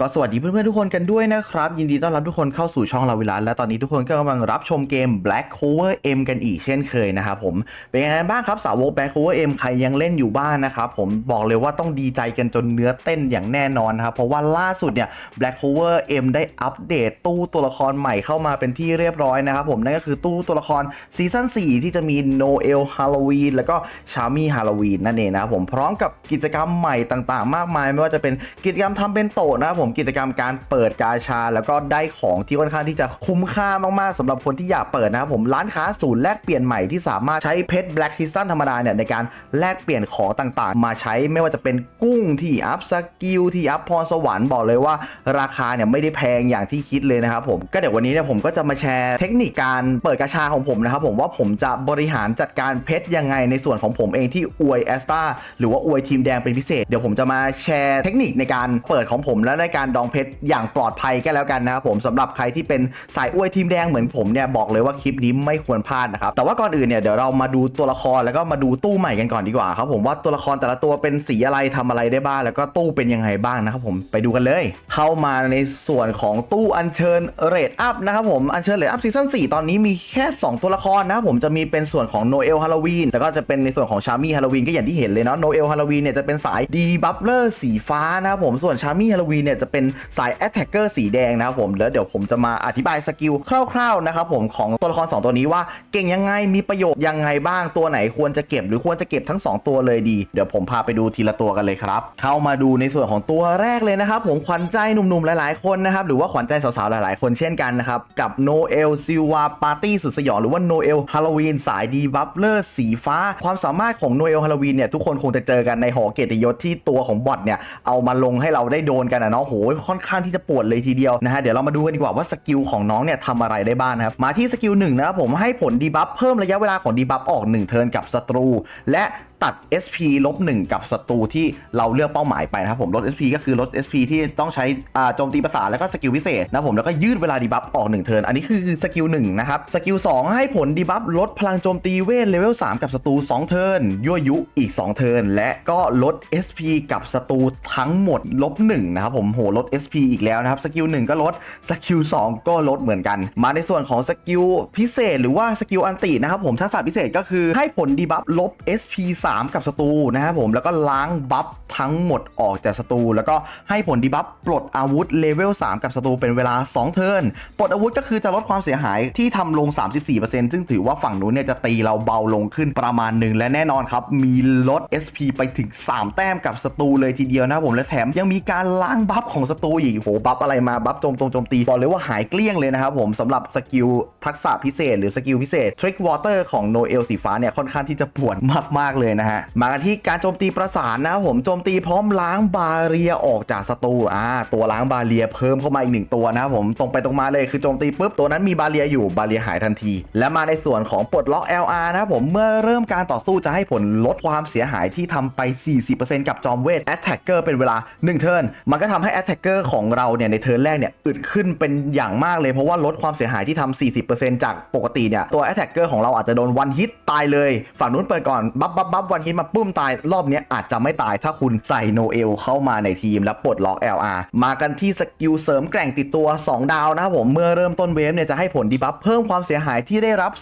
ก็สวัสดีเพื่อนๆทุกคนกันด้วยนะครับ ยินดีต้อนรับทุกคนเข้าสู่ช่องเราวิลาและตอนนี้ทุกคนก็กำลังรับชมเกม Black Cover M กันอีกเช่นเคยนะครับผมเป็นยังไงบ้างครับสาวก Black Cover M ใครยังเล่นอยู่บ้างนะครับผมบอกเลยว่าต้องดีใจกันจนเนื้อเต้นอย่างแน่นอนนะครับเพราะว่าล่าสุดเนี่ย Black Cover M ได้อัปเดตตู้ตัวละครใหม่เข้ามาเป็นที่เรียบร้อยนะครับผมนั่นก็คือตู้ตัวละครซีซั่น4 ที่จะมี Noel Halloween แล้วก็ Charmy Halloween นั่นเองนะครับผมพร้อมกับกิจกรรมใหม่ต่างๆ มากมาย ไม่ว่าจะเป็นกิจกรรมทำเป็นโตนะครับผมกิจกรรมการเปิดกาชา แล้วก็ได้ของที่ค่อนข้างที่จะคุ้มค่ามากๆสำหรับคนที่อยากเปิดนะครับผมร้านค้าศูนย์แลกเปลี่ยนใหม่ที่สามารถใช้เพชร Black Crystal ธรรมดาเนี่ยในการแลกเปลี่ยนของต่างๆ มาใช้ไม่ว่าจะเป็นกุ้งที่อัพสกิลที่อัพพรสวรรค์บอกเลยว่า ราคาเนี่ยไม่ได้แพงอย่างที่คิดเลยนะครับผมก็เดี๋ยววันนี้เนี่ยผมก็จะมาแชร์เทคนิคการเปิดกาชาของผมนะครับผมว่าผมจะบริหารจัดการเพชรยังไงในส่วนของผมเองที่อวยแอสตาหรือว่าอวยทีมแดงเป็นพิเศษเดี๋ยวผมจะมาแชร์เทคนิคในการเปิดของผมและในการดองเพชรอย่างปลอดภัยก็แล้วกันนะครับผมสำหรับใครที่เป็นสายอ้วยทีมแดงเหมือนผมเนี่ยบอกเลยว่าคลิปนี้ไม่ควรพลาดนะครับแต่ว่าก่อนอื่นเนี่ยเดี๋ยวเรามาดูตัวละครแล้วก็มาดูตู้ใหม่กันก่อนดีกว่าครับผมว่าตัวละครแต่ละตัวเป็นสีอะไรทำอะไรได้บ้างแล้วก็ตู้เป็นยังไงบ้างนะครับผมไปดูกันเลย เข้ามาในส่วนของตู้อัญเชิญเรทอัพนะครับผมอัญเชิญเรทอัพซีซั่น4ตอนนี้มีแค่ 2 ตัวละครนะครับผมจะมีเป็นส่วนของโนเอลฮาโลวีนแล้วก็จะเป็นในส่วนของชามี่ฮาโลวีนก็อย่างที่เห็นเลยเนาะโนเอลฮาโลวีนเนี่ยจะเป็นสายดีบัฟเลอร์สีฟ้านะครับผมส่วนชามี่ฮาโลวีนเนี่ยจะเป็นสายแอตแทกเกอร์สีแดงนะครับผมแล้วเดี๋ยวผมจะมาอธิบายสกิลคร่าวๆนะครับผมของตัวละคร 2 ตัวนี้ว่าเก่งยังไงมีประโยชน์ยังไงบ้างตัวไหนควรจะเก็บหรือควรจะเก็บทั้ง 2 ตัวเลยดี เดี๋ยวผมพาไปดูทีละตัวกันเลยครับ เข้ามาดูในส่วนของตัวแรกเลยนะครับผมขวัญใจหนุ่มๆหลายๆคนนะครับหรือว่าขวัญใจสาวๆหลายๆ คนเช่นกันนะครับกับโนเอลซิวาปาร์ตี้สุดสยองหรือว่าโนเอลฮาโลวีนสายดีบัฟเลอร์สีฟ้า ความสามารถของโนเอลฮาโลวีนเนี่ยทุกคนคงจะเจอกันในหอเกียรติยศที่ตัวของบอทเนี่ยเอามาลงให้เราได้โดนกันนะเนาะโหค่อนข้างที่จะปวดเลยทีเดียวนะฮะเดี๋ยวเรามาดูกันดีกว่าว่าสกิลของน้องเนี่ยทำอะไรได้บ้างครับมาที่สกิลหนึ่งนะครับผมให้ผลดีบัฟเพิ่มระยะเวลาของดีบัฟออก1เทิร์นกับศัตรู และ ตัด SP ลบ1กับศัตรูที่เราเลือกเป้าหมายไปนะครับผมลด SP ก็คือลด SP ที่ต้องใช้อ่าโจมตีประสาแล้วก็สกิลพิเศษนะผมแล้วก็ยืดเวลาดีบัฟออก 1 เทิร์นอันนี้คือสกิล1นะครับสกิล2ให้ผลดีบัฟลดพลังโจมตีเวทเลเวล3กับศัตรู2เทิร์นยั่วยุอีก 2 เทิร์นและก็ลด SP กับศัตรูทั้งหมดลบ1นะครับผมโหลด SP อีกแล้วนะครับสกิล1ก็ลดสกิล2ก็ลดเหมือนกัน มาในส่วนของสกิลพิเศษ หรือว่าสกิลอันตินะครับผมทักษะพิเศษก็คือให้ผลดีบัฟลบ SP 3กับศัตรูนะครับผมแล้วก็ล้างบัฟทั้งหมดออกจากศัตรูแล้วก็ให้ผลดีบัฟปลดอาวุธเลเวล3กับศัตรูเป็นเวลา 2 เทิร์นปลดอาวุธก็คือจะลดความเสียหายที่ทำลง 34%ซึ่งถือว่าฝั่งนู้นเนี่ยจะตีเราเบาลงขึ้นประมาณหนึ่งและแน่นอนครับ มีลด SP ไปถึง 3 แต้มกับศัตรูเลยทีเดียวนะครับผมและแถมยังมีการล้างบัฟของศัตรูอีกโหบัฟอะไรมาบัฟโจมตรงโจมตีบอกเลยว่าหายเกลี้ยงเลยนะครับผมสำหรับสกิลทักษะพิเศษ หรือสกิลพิเศษ Trick Water ของ Noel สีฟ้าเนี่ยค่อนข้างที่จะปวดมากๆเลยนะฮะ มากันที่การโจมตีประสานนะครับผมโจมตีพร้อมล้างบาเรียออกจากศัตรูอ่าตัวล้างบาเรียเพิ่มเข้ามาอีกหนึ่งตัวนะครับผมตรงไปตรงมาเลยคือโจมตีปุ๊บตัวนั้นมีบาเรียอยู่บาเรียหายทันที และมาในส่วนของปลดล็อก LR นะครับผมเมื่อเริ่มการต่อสู้จะให้ผลลดความเสียหายที่ทำไป 40%กับจอมเวท Attacker เป็นเวลา 1 เทิร์นมันก็ทำให้ Attacker ของเราเนี่ยในเทิร์นแรกเนี่ยอึดขึ้นเป็นอย่างมากเลยเพราะว่าลดความเสียหายที่ทำ40%จากปกติเนี่ยตัว Attacker ของเราอาจจะโดนวันฮิตตายเลย ฝั่งนู้นเปิดก่อนบัฟบัฟบัฟวันฮิตมาปุ้มตายรอบนี้อาจจะไม่ตายถ้าคุณใส่โนเอลเข้ามาในทีมแล้วปลดล็อก LR มากันที่สกิลเสริมแกร่งติดตัว 2 ดาวนะครับผมเมื่อเริ่มต้นเวฟเนี่ยจะให้ผลดีบัฟเพิ่มความเสียหายที่ได้รับ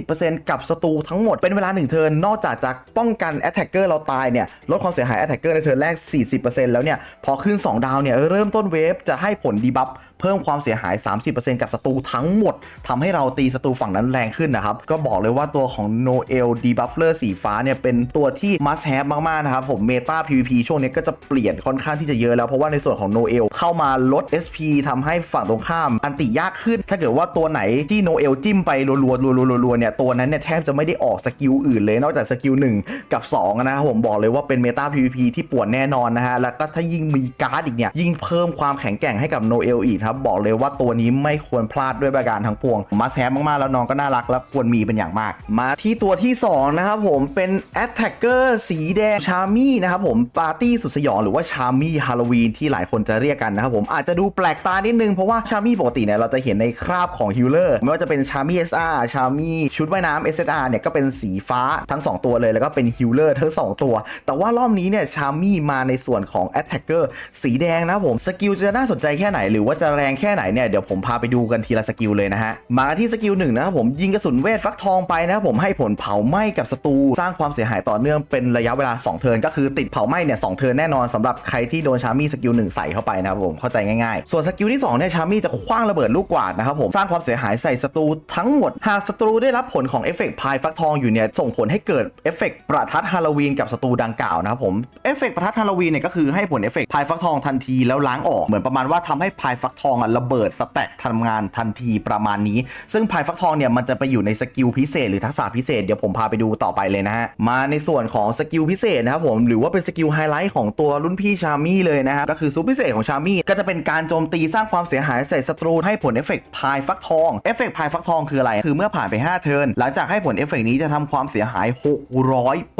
30%กับศัตรูทั้งหมดเป็นเวลา1เทิร์นนอกจากจะป้องกัน Attacker เราตายเนี่ยลดความเสียหาย Attacker ในเทิร์นแรก 40%แล้วเนี่ยพอขึ้น 2 ดาวเนี่ยเริ่มต้นเวฟจะให้ผลดีบัฟ เพิ่มความเสียหาย 30%กับศัตรูทั้งหมดทำให้เราตีศัตรูฝั่งนั้นแรงขึ้นนะครับ ก็บอกเลยว่าตัวของ Noel d e b u f f e r สีฟ้าเนี่ยเป็นตัวที่ must have มาก ๆ นะครับ ผมเมตา PVP ช่วงนี้ก็จะเปลี่ยนค่อนข้างที่จะเยอะแล้ว เพราะว่าในส่วนของ Noel เข้ามาลด SP ทำให้ฝั่งตรงข้ามอันติยากขึ้น ถ้าเกิดว่าตัวไหนที่ Noel จิ้มไปรัวๆรัวๆๆๆเนี่ยตัวนั้นเนี่ยแทบจะไม่ได้ออกสกิลอื่นเลยนอกจากสกิล1กับ2นะครับผมบอกเลยว่าเป็นเมตา PVP ที่ปวดแน่นอนนะฮะแล้วก็ถ้ายิ่งมีการ์ดอีกเนี่ยยิ่งเพิ่มความแข็งแกร่งให้กับ Noel อีกครับบอกเลยว่าตัวนี้ไม่ควรพลาดด้วยประการทั้งปวง มาแซมมากๆแล้วน้องก็น่ารักและควรมีเป็นอย่างมาก มาที่ตัวที่ 2 นะครับผมเป็น Attack กเกอร์สีแดงชามี่นะครับผมปาร์ตี้สุดสยองหรือว่าชามี่ฮาโลวีนที่หลายคนจะเรียกกันนะครับผมอาจจะดูแปลกตานิดนึงเพราะว่าชามี่ปกติเนี่ยเราจะเห็นในคราบของฮิลเลอร์ไม่ว่าจะเป็นชามี่ SR ชามี่ชุดว่ายน้ำ SSR เนี่ยก็เป็นสีฟ้าทั้ง 2 ตัวเลยแล้วก็เป็นฮิลเลอร์ทั้ง 2 ตัว แต่ว่ารอบนี้เนี่ยชามี่มาในส่วนของ Attacker สีแดงนะครับผมสกิลจะน่าสนใจแค่ไหนหรือว่าจะแรงแค่ไหนเนี่ยเดี๋ยวผมพาไปดูกันทีละสกิลเลยนะฮะมาที่สกิลหนึ่งนะครับผมยิงกระสุนเวทฟักทองไปนะครับผมให้ผลเผาไหม้กับศัตรูสร้างความเสียหายต่อเนื่องเป็นระยะเวลา 2 เทิร์นก็คือติดเผาไหม้เนี่ยสเทิร์นแน่นอนสำหรับใครที่โดนชามี่สกิลหนึ่งใส่เข้าไปนะครับผมเข้าใจง่ายๆ ส่วนสกิลที่2เนี่ยชามี่จะคว้างระเบิดลูกกวาดนะครับผมสร้างความเสียหายใส่ศัตรูทั้งหมดหากศัตรูได้รับผลของเอฟเฟกต์พายฟักทองอยู่เนี่ยส่งผลให้เกิดเอฟเฟกต์ประทัดฮาโลวีนกับศัตรูดังกล่าวนะครับผมเอฟเฟกต์ประทัดฮาโลวีนเนี่ยก็คือให้ผลเอฟเฟกต์พายฟักทองทันทีแล้วล้างออกเหมือนประมาณว่าทำให้พายฟักทองอะระเบิดสแต็กทำงานทันทีประมาณนี้ ซึ่งพายฟักทองเนี่ยมันจะไปอยู่ในสกิลพิเศษหรือทักษะพิเศษเดี๋ยวผมพาไปดูต่อไปเลยนะฮะมาในส่วนของสกิลพิเศษนะครับผมหรือว่าเป็นสกิลไฮไลท์ของตัวรุ่นพี่ชามี่เลยนะครับก็คือซูปพิเศษของชามี่ก็จะเป็นการโจมตีสร้างความเสียหายใส่ศัตรูให้ผลเอฟเฟกต์พายฟักทองเอฟเฟกต์พายฟักทองคืออะไร คือเมื่อผ่านไป 5 เทิร์นหลังจากให้ผลเอฟเฟกต์นี้จะทำความเสียหาย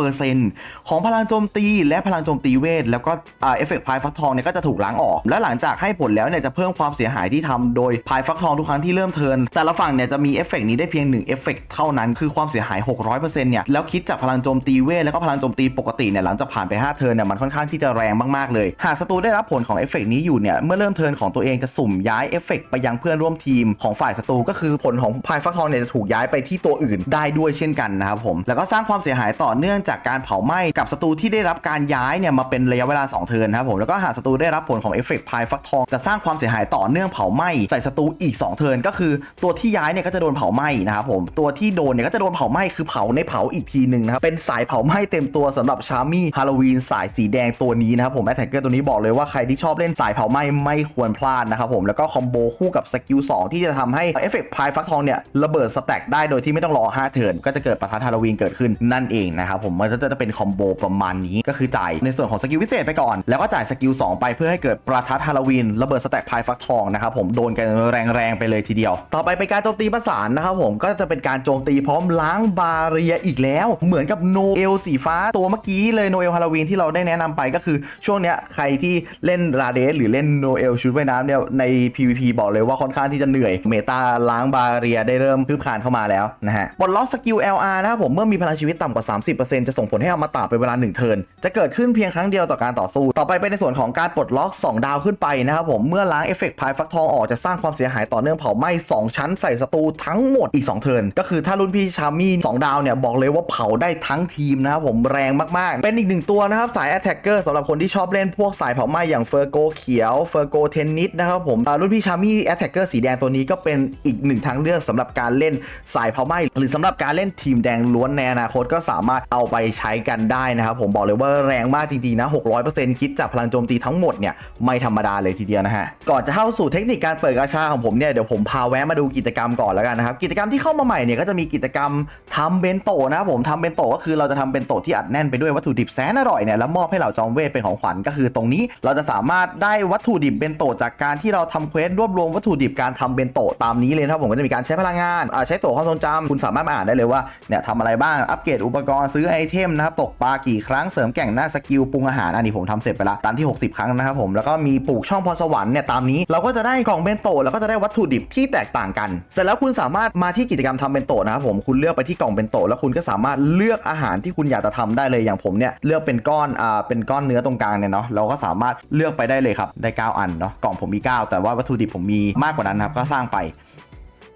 600%ของพลังโจมตีและพลังโจมตีเวทแล้วก็เอฟเฟกต์พายฟักทองเนี่ยก็จะถูกล้างออก และหลังจากให้ผลแล้วเนี่ยจะเพิ่มความเสียหายที่ทำโดยพายฟักทองทุกครั้งที่เริ่มเทินแต่ละฝั่งเนี่ยจะมีเอฟเฟกต์นี้ได้เพียง1เอฟเฟกต์เท่านั้นคือความเสียหาย 600%เนี่ยแล้วคิดจากพลังโจมตีเวทแล้วก็พลังโจมตีปกติเนี่ยหลังจากผ่านไป 5 เทินเนี่ยมันค่อนข้างที่จะแรงมากๆเลย หากศัตรูได้รับผลของเอฟเฟกต์นี้อยู่เนี่ยเมื่อเริ่มเทินของตัวเองจะสุ่มย้ายเอฟเฟกต์ไปยังเพื่อนร่วมทีมของฝ่ายศัตรูก็คือผลของพายฟักทองเนี่ยจะถูกย้ายไปที่ตัวอื่นได้ด้วยเช่นกันนะครับผมแล้วก็สร้างความเสียหายต่อเนื่องจากการเผาไหม้กับศัตรูที่ได้รับการย้ายเนี่ยมาเป็นระยะเวลา 2 เทินครับผมแล้วก็หากศัตรูได้รับผลของเอฟเฟกพายฟักทองจะสร้างความเสียหายต่อเนื่องเผาไหม้ใส่ศัตรูอีก 2 เทิร์นก็คือตัวที่ย้ายเนี่ยก็จะโดนเผาไหม้นะครับผมตัวที่โดนเนี่ยก็จะโดนเผาไหม้คือเผาในเผาอีกทีหนึ่งนะครับเป็นสายเผาไหม้เต็มตัวสำหรับชามี่ฮาโลวีนสายสีแดงตัวนี้นะครับผมแอตแทกเกอร์ตัวนี้บอกเลยว่าใครที่ชอบเล่นสายเผาไหม้ไม่ควรพลาดนะครับผมแล้วก็คอมโบคู่กับสกิล2ที่จะทำให้เอฟเฟกต์พายฟักทองเนี่ยระเบิดสแต็กได้โดยที่ไม่ต้องรอ5เทิร์นก็จะเกิดประทัดฮาโลวีนเกิดขึ้นนั่นเองนะครับผมมันก็จะเป็นคอมโบประมาณนี้ก็คือจ่ายในส่วนของสกิลพิเศษไปก่อน แล้วก็จ่ายสกิล2ไปเพื่อให้เกิดประทัดฮาโลวีนระเบิดสแต็กพายฟักทองนะครับผมโดนกันแรงๆไปเลยทีเดียว ต่อไปเป็นการโจมตีประสานนะครับผมก็จะเป็นการโจมตีพร้อมล้างบาเรียอีกแล้ว เหมือนกับโนเอลสีฟ้าตัวเมื่อกี้เลยโนเอลฮาโลวีนที่เราได้แนะนำไปก็คือช่วงเนี้ยใครที่เล่นราเดสหรือเล่นโนเอลชุดว่ายน้ำเนี่ยใน PVP บอกเลยว่าค่อนข้างที่จะเหนื่อย เมตาล้างบาเรียได้เริ่มคืบคานเข้ามาแล้วนะฮะปลดล็อกสกิล LR นะครับผมเมื่อมีพลังชีวิตต่ำกว่า 30%จะส่งผลให้อมตะเป็นเวลา1เทิร์นจะเกิดขึ้นเพียงครั้งเดียวต่อการต่อสู้ ต่อไปเป็นในส่วนของการปลดล็อก 2 ดาวขึ้นไปนะครับผมเมื่อล้างเอฟเฟกต์พายฟักทองออกจะสร้างความเสียหายต่อเนื่องเผาไหม้2ชั้นใส่ศัตรูทั้งหมดอีก 2 เทิร์นก็คือถ้ารุ่นพี่ชามี่2ดาวเนี่ยบอกเลยว่าเผาได้ทั้งทีมนะครับผมแรงมากๆ เป็นอีกหนึ่งตัวนะครับสาย Attacker สำหรับคนที่ชอบเล่นพวกสายเผาไหม้อย่างเฟอร์โกเขียวเฟอร์โกเทนนิสนะครับผมรุ่นพี่ชามี่ Attacker สีแดงตัวนี้ก็เป็นอีกหนึ่งทางเลือกสำหรับการเล่นสายเผาไหม้หรือสำหรับการเล่นทีมแดงล้วนในอนาคตก็สามารถเอาไปใช้กันได้นะครับผมบอกเลยว่าแรงมากจริงๆนะ600%คิดจากพลังโจมตีทั้งหมดเนี่ยไม่ธรรมดาเลยทีเดียวนะฮะก่อนจะเข้าสู่เทคนิคการเปิดกาชาของผมเนี่ยเดี๋ยวผมพาแวะมาดูกิจกรรมก่อนแล้วกันนะครับ กิจกรรมที่เข้ามาใหม่เนี่ยก็จะมีกิจกรรมทำเบนโตะนะครับผมทำเบนโตะก็คือเราจะทำเบนโตะที่อัดแน่นไปด้วยวัตถุดิบแสนอร่อยเนี่ยแล้วมอบให้เหล่าจอมเวทเป็นของขวัญก็คือตรงนี้เราจะสามารถได้วัตถุดิบเบนโตะจากการที่เราทำเควสรวบรวมวัตถุดิบการทำเบนโตะตามนี้เลยนะครับผมก็จะมีการใช้พลังงานใช้ตัวความทรงจำคุณสามารถมาอ่านได้เลยว่าเนี่ยทำอะไรบ้างอัปเกรดอุปกรณ์ซื้อไอเทมนะครับตกปลากี่ครั้งเสริมแก่งหน้าสกิลปรุงอาหารอันนี้ผมทำเสร็จไปละตามที่ 60 ครั้งนะครับผมแล้วก็มีปลูกช่องพรสวรรค์เนี่ยตามนี้เราก็จะได้กล่องเบนโตะแล้วก็จะได้วัตถุดิบที่แตกต่างกัน เสร็จแล้วคุณสามารถมาที่กิจกรรมทำเบนโตะนะครับผมคุณเลือกไปที่กล่องเบนโตะแล้วคุณก็สามารถเลือกอาหารที่คุณอยากจะทำได้เลยอย่างผมเนี่ยเลือกเป็นก้อนอ่าเป็นก้อนเนื้อตรงกลางเนี่ยเนาะเราก็สามารถเลือกไปได้เลยครับได้ 9 อันเนาะกล่องผมมี 9 แต่ว่าวัตถุดิบผมมีมากกว่านั้นครับก็สร้างไป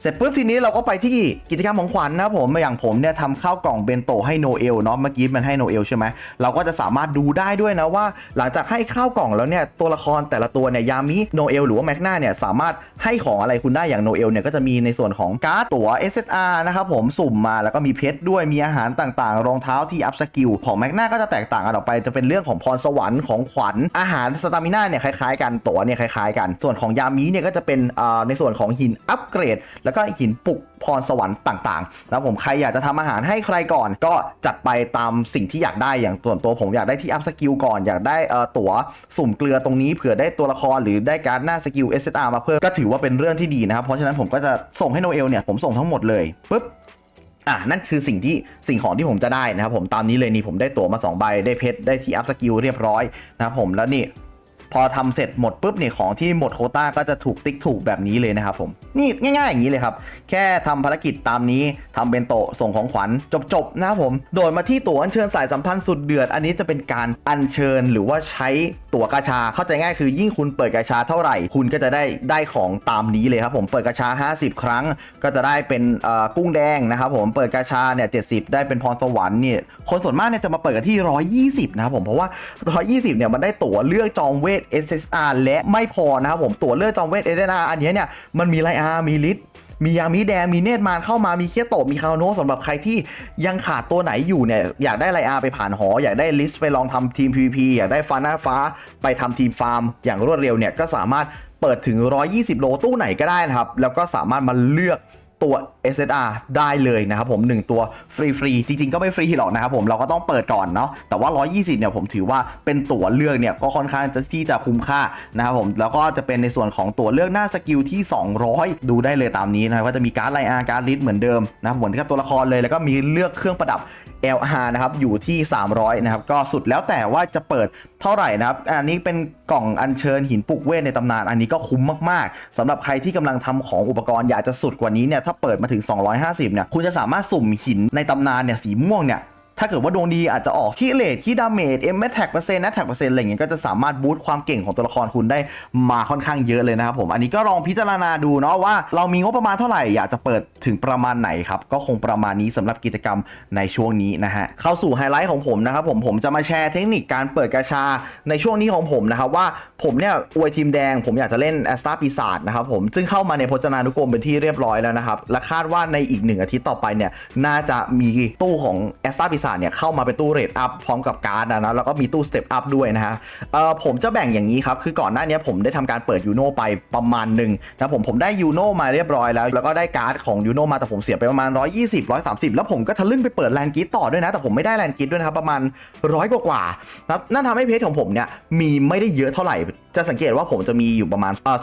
เสร็จปุ๊บทีนี้เราก็ไปที่กิจกรรมของขวัญนะครับผมอย่างผมเนี่ยทำข้าวกล่องเบนโตให้โนเอลเนาะเมื่อกี้มันให้โนเอลใช่ไหมเราก็จะสามารถดูได้ด้วยนะว่า หลังจากให้ข้าวกล่องแล้วเนี่ยตัวละครแต่ละตัวเนี่ยยามิโนเอลหรือว่าแมกนาเนี่ยสามารถให้ของอะไรคุณได้อย่างโนเอลเนี่ยก็จะมีในส่วนของการ์ดตั๋ว SSR นะครับผมสุ่มมาแล้วก็มีเพชรด้วยมีอาหารต่างๆ รองเท้าที่อัพสกิลของแมกนาก็จะแตกต่างกันออกไปจะเป็นเรื่องของพรสวรรค์ของขวัญอาหารสตามิน่าเนี่ยคล้ายๆ กันตั๋วเนี่ยคล้ายๆ กัน ส่วนของยามิเนี่ยก็จะเป็นในส่วนของหินอัปเกรดแแล้วก็หินปลุกพรสวรรค์ต่างๆ แล้วผมใครอยากจะทำอาหารให้ใครก่อน ก็จัดไปตามสิ่งที่อยากได้อย่างส่วนตัวผมอยากได้ที่อัพสกิลก่อนอยากได้เอ่อตั๋วสุ่มเกลือตรงนี้เผื่อได้ตัวละครหรือได้การ์ดหน้าสกิล SSR มาเพิ่มก็ถือว่าเป็นเรื่องที่ดีนะครับเพราะฉะนั้นผมก็จะส่งให้โนเอลเนี่ยผมส่งทั้งหมดเลยปุ๊บอะนั่นคือสิ่งที่สิ่งของที่ผมจะได้นะครับผมตามนี้เลยนี่ผมได้ตั๋วมา2ใบได้เพชรได้ที่อัพสกิลเรียบร้อยนะครับผมแล้วนี่ พอทำเสร็จหมดปุ๊บเนี่ยของที่หมดโคต้าก็จะถูกติ๊กถูกแบบนี้เลยนะครับผมนี่ง่าย ๆ อย่างนี้เลยครับ แค่ทำภารกิจตามนี้ทำเป็นโตะส่งของขวัญจบๆนะครับผม โดดมาที่ตั๋วอัญเชิญสายสัมพันธ์สุดเดือด อันนี้จะเป็นการอัญเชิญหรือว่าใช้ตั๋วกาชาเข้าใจง่ายคือยิ่งคุณเปิดกาชาเท่าไหร่ คุณก็จะได้ได้ของตามนี้เลยครับผมเปิดกาชา 50 ครั้ง ก็จะได้เป็นกุ้งแดงนะครับผมเปิดกาชาเนี่ย70ได้เป็นพรสวรรค์เนี่ยคนส่วนมากเนี่ยจะมาเปิดกันที่ 120 นะครับผมเพราะว่า 120 เนี่ยมันได้ตั๋วเลือกจองเวท SSR และไม่พอนะครับผมตัวเลือกจองเวท SSR อันนี้เนี่ยมันมีไลอาร์มีลิทมียามิแดงมีเนตรมารเข้ามามีเคียโตะมีคาโนะสำหรับใครที่ยังขาดตัวไหนอยู่เนี่ยอยากได้ไลอาร์ไปผ่านหอ อยากได้ลิสไปลองทำทีม PVP อยากได้ฟ้าหน้าฟ้าไปทำทีมฟาร์ม อย่างรวดเร็วเนี่ยก็สามารถเปิดถึง 120 โลตู้ไหนก็ได้นะครับ แล้วก็สามารถมาเลือก ตัว SSR ได้เลยนะครับผม 1 ตัวฟรีๆ จริงๆ ก็ไม่ฟรีหรอกนะครับผมเราก็ต้องเปิดก่อนเนาะแต่ว่า 120 เนี่ยผมถือว่าเป็นตั๋วเลือกเนี่ยก็ค่อนข้างจะที่จะคุ้มค่านะครับผมแล้วก็จะเป็นในส่วนของตั๋วเลือกหน้าสกิลที่ 200 ดูได้เลยตามนี้นะครับก็จะมีการ์ดไลอาร์การ์ดลิสเหมือนเดิมนะครับเหมือนกับตัวละครเลยแล้วก็มีเลือกเครื่องประดับ LR นะครับอยู่ที่ 300 นะครับก็สุดแล้วแต่ว่าจะเปิดเท่าไหร่นะครับ อันนี้เป็นกล่องอัญเชิญหินปลุกเวทในตำนาน อันนี้ก็คุ้มมากๆสำหรับใครที่กำลังทำของอุปกรณ์อยากจะสุดกว่านี้เนี่ยถ้าเปิดมาถึง 250 เนี่ยคุณจะสามารถสุ่มหินในตำนานเนี่ยสีม่วงเนี่ย ถ้าเกิดว่าดวงดีอาจจะออกที่เลทที่ดาเมจเอ็มแมทแท็กเปอร์เซ็นต์นะแท็กเปอร์เซ็นต์อะไรอย่างเงี้ยก็จะสามารถบูตความเก่งของตัวละครคุณได้มาค่อนข้างเยอะเลยนะครับผมอันนี้ก็ลองพิจารณาดูเนาะว่าเรามีงบประมาณเท่าไหร่อยากจะเปิดถึงประมาณไหนครับก็คงประมาณนี้สำหรับกิจกรรมในช่วงนี้นะฮะเข้าสู่ไฮไลท์ของผมนะครับผมผมจะมาแชร์เทคนิคการเปิดกาชาในช่วงนี้ของผมนะครับว่าผมเนี่ยอวยทีมแดง ผมอยากจะเล่นแอสตาปีศาจนะครับผมซึ่งเข้ามาในพจนานุกรมเป็นที่เรียบร้อยแล้วนะครับและคาดว่าในอีกหนึ่งอาทิตย์ต่อไปเนี่ยน่าจะมีตู้ของแอสตาปีศาจเนี่ยเข้ามาเป็นตู้เรทอัพพร้อมกับการ์ดนะแล้วก็มีตู้สเต็ปอัพด้วยนะฮะเอ่อผมจะแบ่งอย่างนี้ครับ คือก่อนหน้านี้ผมได้ทำการเปิดยูโนไปประมาณหนึ่งนะผมผมได้ยูโนมาเรียบร้อยแล้ว แล้วก็ได้การ์ดของยูโนมาแต่ผมเสียไปประมาณ 120 130 แล้วผมก็ทะลึ่งไปเปิดแลนกิตต่อด้วยนะ แต่ผมไม่ได้แลนกิตด้วยนะครับประมาณร้อยกว่าๆนะครับนั่นทำให้เพจของผมเนี่ยมีไม่ได้เยอะเท่าไหร่จะสังเกตว่าผมจะมีอยู่ประมาณเอ่อ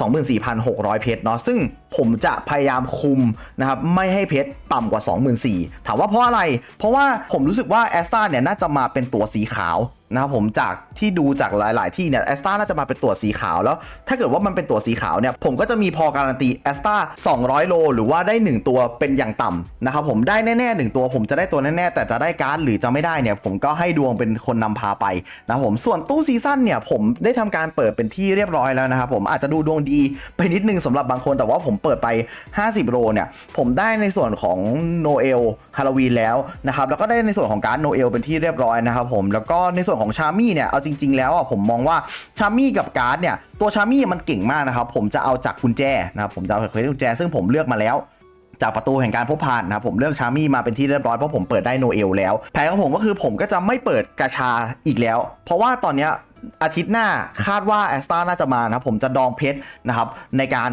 24,600 เพชรเนาะ ซึ่งผมจะพยายามคุมนะครับ ไม่ให้เพชรต่ำกว่า 24,000ถามว่าเพราะอะไร เพราะว่าผมรู้สึกว่าแอสตาเนี่ยน่าจะมาเป็นตัวสีขาว นะครับผมจากที่ดูจากหลาย ๆ ที่เนี่ยแอสตาน่าจะมาเป็นตัวสีขาวแล้ว ถ้าเกิดว่ามันเป็นตัวสีขาวเนี่ยผมก็จะมีพอการันตีแอสตา200 โล หรือว่าได้ 1 ตัวเป็นอย่างต่ำนะครับผมได้แน่ๆหนึ่งตัวผมจะได้ตัวแน่ ๆ แต่จะได้การ์ดหรือจะไม่ได้เนี่ยผมก็ให้ดวงเป็นคนนำพาไปนะครับผมส่วนตู้ซีซั่นเนี่ยผมได้ทำการเปิดเป็นที่เรียบร้อยแล้วนะครับผมอาจจะดูดวงดีไปนิดนึงสำหรับบางคนแต่ว่าผมเปิดไป 50 โลเนี่ยผมได้ในส่วนของโนเอลฮาโลวีนแล้วนะครับแล้วก็ได้ในส่วนของการ์ดโนเอลเป็นที่เรียบร้อยนะครับผมแล้วก็ในส่วนของชามี่เนี่ยเอาจริง ๆ แล้วอะผมมองว่าชามี่กับการ์ดเนี่ยตัวชามี่มันเก่งมากนะครับผมจะเอาจากกุญแจนะครับผมจะเอาจากกุญแจ ซึ่งผมเลือกมาแล้วจากประตูแห่งการพบผ่านนะครับผมเลือกชามี่มาเป็นที่เรียบร้อยเพราะผมเปิดได้โนเอลแล้วแผนของผมก็คือผมก็จะไม่เปิดกาชาอีกแล้ว เพราะว่าตอนเนี้ยอาทิตย์หน้าคาดว่าแอสตาน่าจะมานะครับผมจะดองเพชรนะครับในการ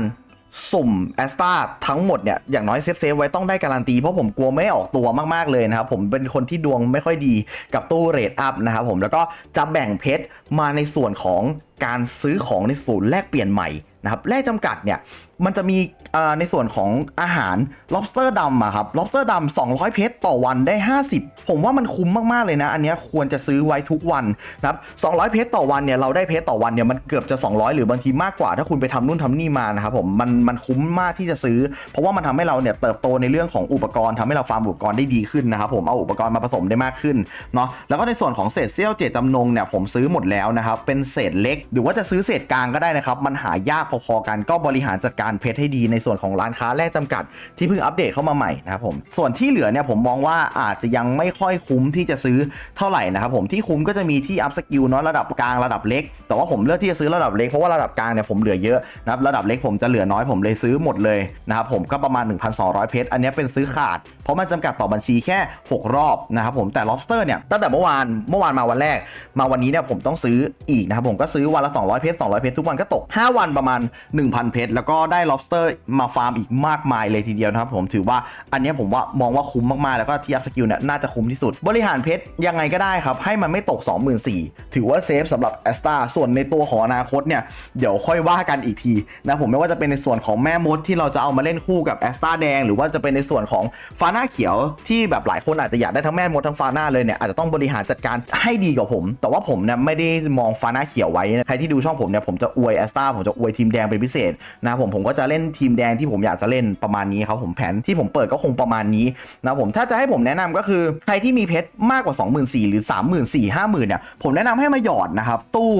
สุ่มแอสตาทั้งหมดเนี่ยอย่างน้อยเซฟเซฟไว้ต้องได้การันตีเพราะผมกลัวไม่ออกตัวมากๆเลยนะครับผมเป็นคนที่ดวงไม่ค่อยดีกับตู้เรทอัพนะครับผมแล้วก็จะแบ่งเพชรมาในส่วนของการซื้อของในศูนย์แลกเปลี่ยนใหม่นะครับแลกจำกัดเนี่ยมันจะมีในส่วนของอาหาร lobster ดำอะครับ lobster ดำ200 เพชรต่อวันได้ 50 ผมว่ามันคุ้มมากๆเลยนะ อันนี้ควรจะซื้อไว้ทุกวันนะครับ200 เพชรต่อวันเนี่ยเราได้เพชรต่อวันเนี่ยมันเกือบจะ 200 หรือบางทีมากกว่า ถ้าคุณไปทำนู่นทำนี่มานะครับผมมันมันคุ้มมากที่จะซื้อ เพราะว่ามันทำให้เราเนี่ยเติบโตในเรื่องของอุปกรณ์ทำให้เราฟาร์มอุปกรณ์ได้ดีขึ้นนะครับผมเอาอุปกรณ์มาผสมได้มากขึ้นเนาะแล้วก็ในส่วนของเศษเสี้ยวเจตจำนงเนี่ยผมซื้อหมดแล้วนะครับเป็นเศษเล็ก หรือว่าจะซื้อเศษกลางก็ได้นะครับมันหายากพอๆกันก็บริหารจัดการเพชรให้ดีในส่วนของร้านค้าแลกจำกัดที่เพิ่งอัปเดตเข้ามาใหม่นะครับผมส่วนที่เหลือเนี่ยผมมองว่าอาจจะยังไม่ค่อยคุ้มที่จะซื้อเท่าไหร่นะครับผมที่คุ้มก็จะมีที่อัพสกิลเนาะระดับกลางระดับเล็ก แต่ว่าผมเลือกที่จะซื้อระดับเล็กเพราะว่าระดับกลางเนี่ยผมเหลือเยอะนะครับระดับเล็กผมจะเหลือน้อยผมเลยซื้อหมดเลยนะครับผมก็ประมาณ 1,200 เพชรอันนี้เป็นซื้อขาด เพราะมันจำกัดต่อบัญชีแค่ 6 รอบนะครับผมแต่ lobster เนี่ยตั้งแต่เมื่อวานเมื่อวานมาวันแรก มาวันนี้เนี่ยผมต้องซื้ออีกนะครับผมก็ซื้อวันละ200เพชร200เพชรทุกวันก็ตก 5 วันประมาณ 1,000 เพชรแล้วก็ได้ lobster มาฟาร์มอีกมากมายเลยทีเดียวนะครับผมถือว่าอันนี้ผมว่ามองว่าคุ้มมากๆ แล้วก็ที่อัพสกิลเนี่ยน่าจะคุ้มที่สุด บริหารเพชรยังไงก็ได้ครับ ให้มันไม่ตก 24,000ถือว่าเซฟสำหรับแอสตาส่วนในตัวของอนาคตเนี่ยเดี๋ยวค่อยว่ากันอีกทีนะผมไม่ว่าจะเป็นในส่วนของแม่มดที่เราจะเอามาเล่นคู่กับแอสตาแดง หรือว่าจะเป็นในส่วนของฟาน่าเขียวที่แบบหลายคนอาจจะอยากได้ทั้งแม่มดทั้งฟาน่าเลยเนี่ยอาจจะต้องบริหารจัดการให้ดีกว่าผม แต่ว่าผมเนี่ยไม่ได้มองฟาน่าเขียวไว้ใครที่ดูช่องผมเนี่ยผมจะอวยแอสตาผมจะอวยทีมแดงเป็นพิเศษนะผมผมก็จะเล่นทีมแดงที่ผมอยากจะเล่นประมาณนี้ครับผมแผนที่ผมเปิดก็คงประมาณนี้นะผมถ้าจะให้ผมแนะนำก็คือใครที่มีเพชรมากกว่า 24,000หรือ 34,000 50,000เนี่ยผมแนะนำให้มาหยอดนะครับตู้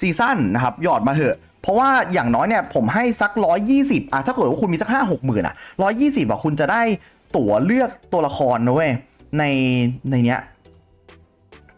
ซีซั่นนะครับหยอดมาเถอะเพราะว่าอย่างน้อยเนี่ยผมให้สัก 120อะถ้าเกิดว่าคุณมีสัก 5 6หมื่นอะ120อะคุณจะได้ตั๋วเลือกตัวละครนะเว้ยในในเนี้ย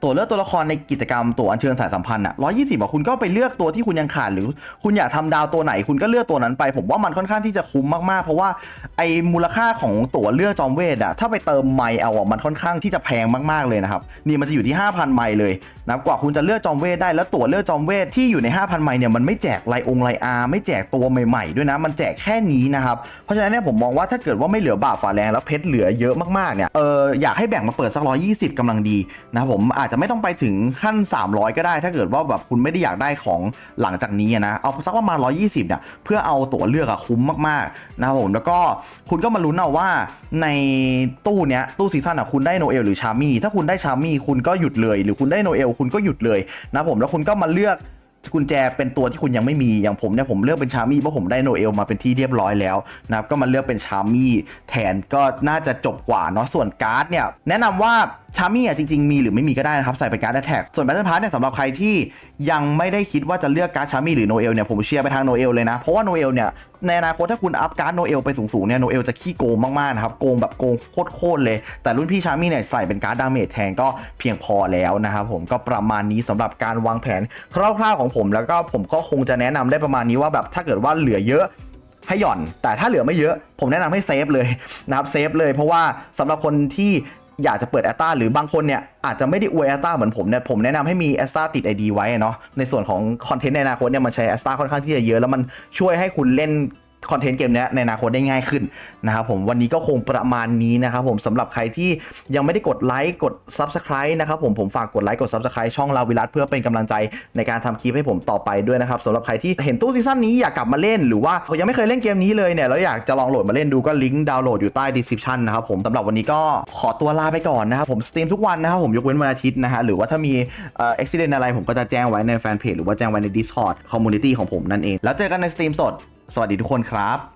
ตัวเลือกตัวละครในกิจกรรมตัวอัญเชิญสายสัมพันธ์อะร้อยี่สิบอะคุณก็ไปเลือกตัวที่คุณยังขาดหรือ คุณอยากทำดาวตัวไหนคุณก็เลือกตัวนั้นไป ผมว่ามันค่อนข้างที่จะคุ้มมากๆ เพราะว่าไอ้มูลค่าของตัวเลือกจอมเวทอะถ้าไปเติมไมล์เอาอะมันค่อนข้างที่จะแพงมากๆเลยนะครับนี่มันจะอยู่ที่ 5,000 ไมล์เลยนะกว่าคุณจะเลือกจอมเวทได้แล้วตัวเลือกจอมเวทที่อยู่ใน 5,000 ไมล์เนี่ยมันไม่แจกไลองไลอาไม่แจกตัวใหม่ ๆ ด้วยนะมันแจกแค่นี้นะครับเพราะฉะนั้นเนี่ยผมมองว่าถ้าเกิดว่าไม่เหลือบาปฝาแรงแล้วเพชรเหลือเยอะมากๆเนี่ยเอออยากให้แบ่งมาเปิดสัก120กำลังดีนะผมอาจจะไม่ต้องไปถึงขั้น 300 ก็ได้ ถ้าเกิดว่าแบบคุณไม่ได้อยากได้ของหลังจากนี้นะ เอาสักประมาณ 120 เนี่ย เพื่อเอาตั๋วเลือกอะคุ้มมากๆนะครับผมแล้วก็คุณก็มาลุ้นเอาว่าในตู้เนี้ยตู้ซีซั่นอะคุณได้โนเอลหรือชามี่ถ้าคุณได้ชามี่คุณก็หยุดเลย หรือคุณได้โนเอลคุณก็หยุดเลยนะผมแล้วคุณก็มาเลือก กุญแจเป็นตัวที่คุณยังไม่มีอย่างผมเนี่ยผมเลือกเป็นชามี่เพราะผมได้โนเอลมาเป็นที่เรียบร้อยแล้วนะครับก็มาเลือกเป็นชามี่แทนก็น่าจะจบกว่าเนาะส่วนการ์ดเนี่ยแนะนำว่าชามี่อะจริงๆมีหรือไม่มีก็ได้นะครับใส่เป็นการ์ดแท็กส่วนแบทเทิลพาร์เนี่ยสำหรับใครที่ ยังไม่ได้คิดว่าจะเลือกการ์ดชามี่หรือโนเอลเนี่ยผมเชียร์ไปทางโนเอลเลยนะ เพราะว่าโนเอลเนี่ยในอนาคตถ้าคุณอัพการ์ดโนเอลไปสูงๆเนี่ยโนเอลจะขี้โกงมากๆนะครับโกงแบบโกงโคตรๆเลย แต่รุ่นพี่ชามี่เนี่ยใส่เป็นการ์ดดาเมจแทนก็เพียงพอแล้วนะครับผมก็ประมาณนี้สำหรับการวางแผนคร่าวๆของผม แล้วก็ผมก็คงจะแนะนำได้ประมาณนี้ว่าแบบถ้าเกิดว่าเหลือเยอะให้หย่อน แต่ถ้าเหลือไม่เยอะ ผมแนะนำให้เซฟเลยนะครับเซฟเลยเพราะว่าสำหรับคนที่ อยากจะเปิดแอตตาหรือบางคนเนี่ยอาจจะไม่ได้อวยแอตตาเหมือนผมเนี่ยผมแนะนำให้มีแอสตาติด ID ไว้เนาะในส่วนของคอนเทนต์ในอนาคตเนี่ยมันใช้แอสตาค่อนข้างที่จะเยอะแล้วมันช่วยให้คุณเล่น คอนเทนต์เกมนี้ในอนาคตได้ง่ายขึ้นนะครับผมวันนี้ก็คงประมาณนี้นะครับผมสำหรับใครที่ยังไม่ได้กดไลค์กด Subscribe นะครับผมผมฝากกดไลค์กด Subscribe ช่องลาวิรัตเพื่อเป็นกำลังใจในการทำคลิปให้ผมต่อไปด้วยนะครับสำหรับใครที่เห็นตู้ซีซั่นนี้อยากกลับมาเล่นหรือว่าเขายังไม่เคยเล่นเกมนี้เลยเนี่ยแล้วอยากจะลองโหลดมาเล่นดูก็ลิงก์ดาวน์โหลดอยู่ใต้ description นะครับผมสำหรับวันนี้ก็ขอตัวลาไปก่อนนะครับผมสตรีมทุกวันนะครับผมยกเว้นวันอาทิตย์นะฮะหรือว่าถ้ามีเอ่อ accident อะไรผมก็จะแจ้งไว้ในแฟนเพจหรือว่าแจ้งไว้ใน Discord community ของผมนั่นเอง แล้วเจอกันในสตรีมสด สวัสดีทุกคนครับ